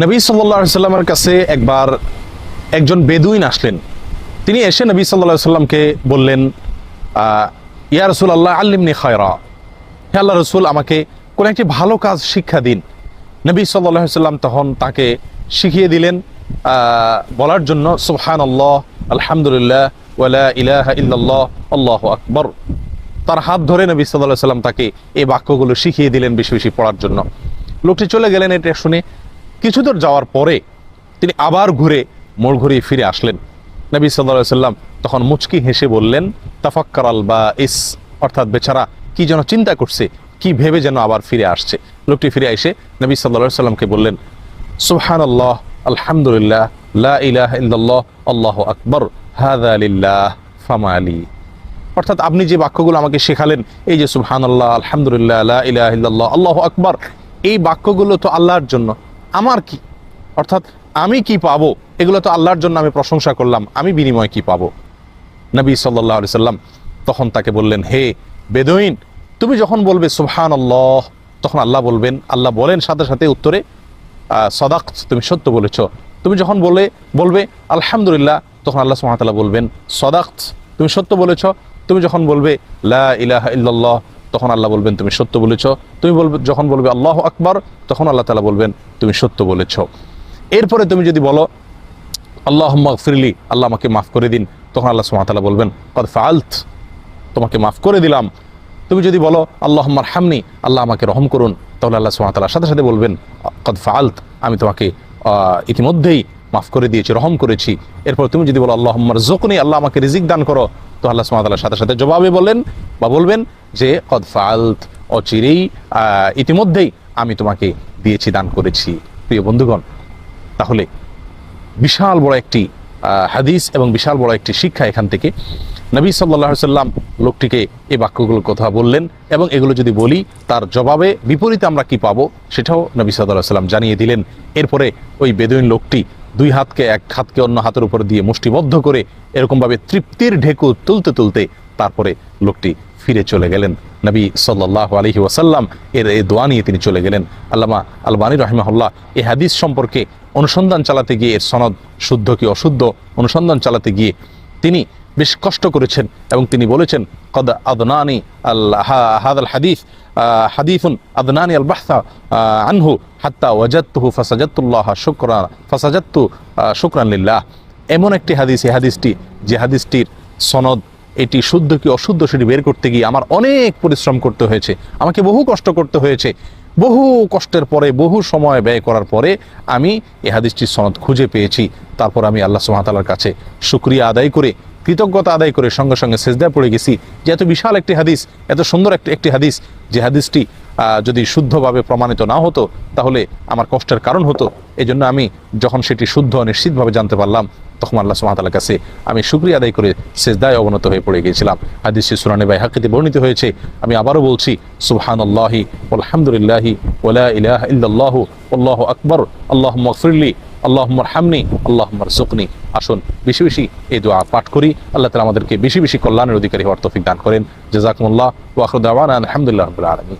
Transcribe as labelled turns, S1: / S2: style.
S1: নবী সাল্লাহ সাল্লামের কাছে একবার একজন বেদুইন আসলেন। তিনি এসে নবী সাল্লাহ সাল্লামকে বললেন ইয়া রসুল আল্লাহ আল্লিমনি খয়রা। হে আল্লাহ রসুল, আমাকে কোন একটি ভালো কাজ শিক্ষা দিন। নবী সাল্লাহ সাল্লাম তখন তাকে শিখিয়ে দিলেন বলার জন্য সুবহান আল্লাহ আলহামদুলিল্লাহ ওয়ালা ইলাহা ইল্লাল্লাহ, আল্লাহ আকবর। তার হাত ধরে নবী সাল্লাহ সাল্লাম তাকে এই বাক্যগুলো শিখিয়ে দিলেন বেশি বেশি পড়ার জন্য। লোকটি চলে গেলেন এটা শুনে কিছু দূর যাওয়ার পরে তিনি আবার ঘুরে মোড় ঘুরিয়ে ফিরে আসলেন। নবী সাল্লাহ সাল্লাম তখন মুচকি হেসে বললেন, তাফাক্কার আল বা ইস অর্থাৎ বেচারা কি যেন চিন্তা করছে, কি ভেবে যেন আবার ফিরে আসছে। লোকটি ফিরে এসে নবী সাল্লাহ সাল্লামকে বললেন সুবহান আল্লাহ আলহামদুলিল্লাহ, লা ইলাহ আল্লাহ আকবর হাদা আলী অর্থাৎ আপনি যে বাক্যগুলো আমাকে শেখালেন, এই যে সুবহান আল্লাহ আলহামদুলিল্লাহ ইলাহা আল্লাহ আকবর, এই বাক্যগুলো তো আল্লাহর জন্য। আমার কি? অর্থাৎ আমি কি পাবো? এগুলো তো আল্লাহর জন্য আমি প্রশংসা করলাম। আমি বিনিময় কি পাবো? নবী সাল্লাহ আলি সাল্লাম তখন তাকে বললেন, হে বেদইন, তুমি যখন বলবে সুবহান আল্লাহ তখন আল্লাহ বলবেন, আল্লাহ বলেন সাথে সাথে উত্তরে সদাক, তুমি সত্য বলেছ। তুমি যখন বলে, বলবে আলহামদুলিল্লাহ, তখন আল্লাহ সুহামতাল্লাহ বলবেন, সদাক, তুমি সত্য বলেছ। তুমি যখন বলবে লা ইলাহা ইল্লাল্লাহ তখন আল্লাহ বলবেন, তুমি সত্য বলেছ। তুমি বলবে, যখন বলবে, আল্লাহ আকবর, তখন আল্লাহ তালা বলবেন, তুমি সত্য বলেছ। এরপরে তুমি যদি বলো আল্লাহ ফিরলি আল্লাহ আমাকে মাফ করে দিন, তখন আল্লাহ সুমাতালা বলবেন, কদ ফালত তোমাকে মাফ করে দিলাম। তুমি যদি বলো আল্লাহ হামনি আল্লাহ আমাকে রহম করুন, তাহলে আল্লাহ সুমাতালার সাথে সাথে বলবেন, কদ ফালত আমি তোমাকে ইতিমধ্যেই মাফ করে দিয়েছি, রহম করেছি। এরপর তুমি যদি বলো আল্লাহ জোকনি আল্লাহ আমাকে রিজিক দান করো। তো আল্লাহ সুমাতালার সাথে সাথে জবাবে বলেন বা বলবেন যে, কদ ফালত অচিরেই ইতিমধ্যেই আমি তোমাকে দিয়েছি, দান করেছি। প্রিয় বন্ধুগণ, তাহলে বিশাল বড় একটি হাদিস এবং বিশাল বড় একটি শিক্ষা এখান থেকে নবী সাল্লাহ সাল্লাম লোকটিকে এই বাক্যগুলোর কথা বললেন এবং এগুলো যদি বলি, তার জবাবে বিপরীতে আমরা কি পাবো? সেটাও নবী সাল্লাহ সাল্লাম জানিয়ে দিলেন। এরপরে ওই বেদুইন লোকটি দুই হাতকে এক হাতকে অন্য হাতের উপর দিয়ে মুষ্টিবদ্ধ করে এরকমভাবে তৃপ্তির ঢেকু তুলতে তুলতে তারপরে লোকটি ফিরে চলে গেলেন। নবী সাল্লাহ আলহি ওয়াসাল্লাম এর এ দোয়া নিয়ে তিনি চলে গেলেন। আল্লামা আলবানী রহিমাহুল্লাহ এই হাদিস সম্পর্কে অনুসন্ধান চালাতে গিয়ে এর সনদ শুদ্ধ কি অশুদ্ধ অনুসন্ধান চালাতে গিয়ে তিনি বেশ কষ্ট করেছেন এবং তিনি বলেছেন কদ আদনানি আল হাদ আল হাদিস হাদিফুন আদনানি আল বাহসা আনহু হাত্তা ওয়াজাত্তুহু ফাসাজাত্তুল্লাহ শুকরা ফাসাজাত্তু আহ, শুকরান লিল্লাহ। এমন একটি হাদিস এই হাদিসটি যে হাদিসটির সনদ এটি শুদ্ধ কি অশুদ্ধ সেটি বের করতে গিয়ে আমার অনেক পরিশ্রম করতে হয়েছে আমাকে বহু কষ্ট করতে হয়েছে বহু কষ্টের পরে বহু সময় ব্যয় করার পরে আমি এ হাদিসটির সনদ খুঁজে পেয়েছি। তারপর আমি আল্লাহ সুমাতালার কাছে শুক্রিয়া আদায় করে কৃতজ্ঞতা আদায় করে সঙ্গে সঙ্গে সেজদায় পড়ে গেছি। যে এত বিশাল একটি হাদিস, এত সুন্দর একটি একটি হাদিস, যে হাদিসটি যদি শুদ্ধভাবে প্রমাণিত না হতো, তাহলে আমার কষ্টের কারণ হতো। এই জন্য আমি যখন সেটি শুদ্ধ, নিশ্চিতভাবে জানতে পারলাম, তখন আল্লাহ সুমাতালার কাছে আমি শুক্রিয়া আদায় করে সেজদায় অবনত হয়ে পড়ে গিয়েছিলাম। হাদিসটি সুরানে বাই হাকিতে বর্ণিত হয়েছে। আমি আবারও বলছি সুবহান আল্লাহি আলহামদুলিল্লাহি ওলা ইলাহ ইল্লাল্লাহু, আল্লাহ আকবর আল্লাহ মকফিরলি আল্লাহ হামনি আল্লাহ সুকনি আসুন, বেশি বেশি এই দোয়া পাঠ করি। আল্লাহ তালা আমাদেরকে বেশি বেশি কল্যাণের অধিকারী হওয়ার তফিক দান করেন। জাজাকুল্লাহ ওয়াকুদ্দাওয়ান আলহামদুলিল্লাহ আলমী